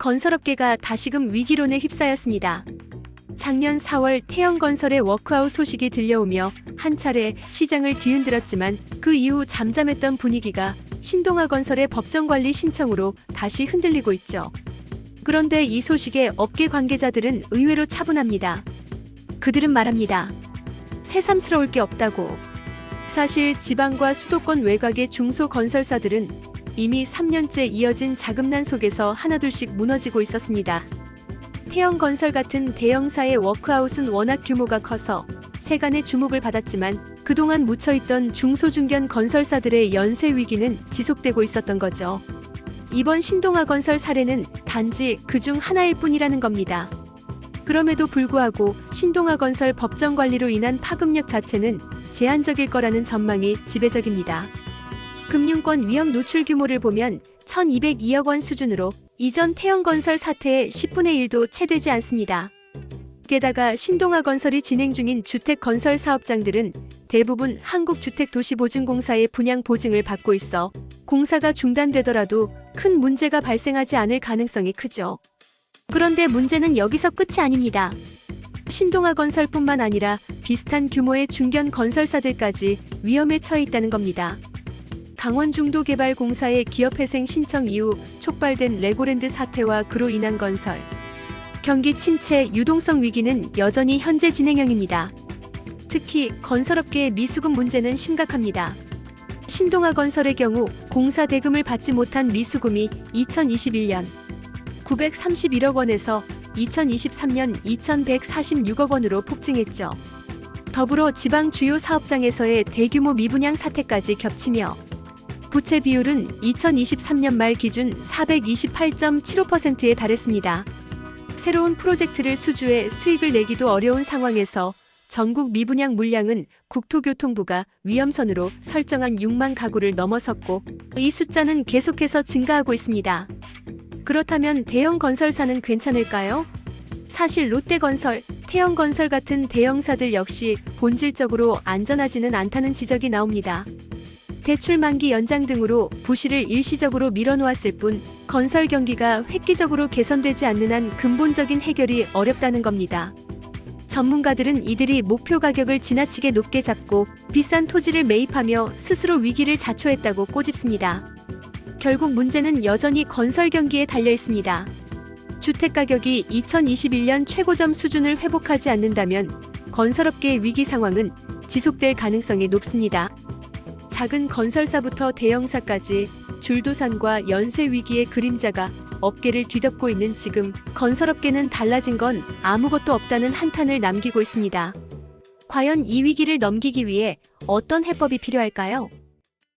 건설업계가 다시금 위기론에 휩싸였습니다. 작년 4월 태영건설의 워크아웃 소식이 들려오며 한 차례 시장을 뒤흔들었지만 그 이후 잠잠했던 분위기가 신동아 건설의 법정관리 신청으로 다시 흔들리고 있죠. 그런데 이 소식에 업계 관계자들은 의외로 차분합니다. 그들은 말합니다. 새삼스러울 게 없다고. 사실 지방과 수도권 외곽의 중소 건설사들은 이미 3년째 이어진 자금난 속에서 하나둘씩 무너지고 있었습니다. 태영건설 같은 대형사의 워크아웃은 워낙 규모가 커서 세간의 주목을 받았지만 그동안 묻혀있던 중소중견 건설사들의 연쇄 위기는 지속되고 있었던 거죠. 이번 신동아 건설 사례는 단지 그중 하나일 뿐이라는 겁니다. 그럼에도 불구하고 신동아 건설 법정 관리로 인한 파급력 자체는 제한적일 거라는 전망이 지배적입니다. 금융권 위험 노출 규모를 보면 1202억 원 수준으로 이전 태영건설 사태의 10분의 1도 채 되지 않습니다. 게다가 신동아 건설이 진행 중인 주택 건설 사업장들은 대부분 한국주택도시보증공사의 분양 보증을 받고 있어 공사가 중단되더라도 큰 문제가 발생하지 않을 가능성이 크죠. 그런데 문제는 여기서 끝이 아닙니다. 신동아 건설뿐만 아니라 비슷한 규모의 중견 건설사들까지 위험에 처해 있다는 겁니다. 강원중도개발공사의 기업회생 신청 이후 촉발된 레고랜드 사태와 그로 인한 건설, 경기 침체 유동성 위기는 여전히 현재 진행형입니다. 특히 건설업계의 미수금 문제는 심각합니다. 신동아 건설의 경우 공사 대금을 받지 못한 미수금이 2021년 931억 원에서 2023년 2146억 원으로 폭증했죠. 더불어 지방 주요 사업장에서의 대규모 미분양 사태까지 겹치며 부채 비율은 2023년 말 기준 428.75%에 달했습니다. 새로운 프로젝트를 수주해 수익을 내기도 어려운 상황에서 전국 미분양 물량은 국토교통부가 위험선으로 설정한 6만 가구를 넘어섰고 이 숫자는 계속해서 증가하고 있습니다. 그렇다면 대형 건설사는 괜찮을까요? 사실 롯데건설, 태영건설 같은 대형사들 역시 본질적으로 안전하지는 않다는 지적이 나옵니다. 대출 만기 연장 등으로 부실을 일시적으로 밀어놓았을 뿐 건설 경기가 획기적으로 개선되지 않는 한 근본적인 해결이 어렵다는 겁니다. 전문가들은 이들이 목표 가격을 지나치게 높게 잡고 비싼 토지를 매입하며 스스로 위기를 자초했다고 꼬집습니다. 결국 문제는 여전히 건설 경기에 달려 있습니다. 주택 가격이 2021년 최고점 수준을 회복하지 않는다면 건설업계의 위기 상황은 지속될 가능성이 높습니다. 작은 건설사부터 대형사까지 줄도산과 연쇄 위기의 그림자가 업계를 뒤덮고 있는 지금 건설업계는 달라진 건 아무것도 없다는 한탄을 남기고 있습니다. 과연 이 위기를 넘기기 위해 어떤 해법이 필요할까요?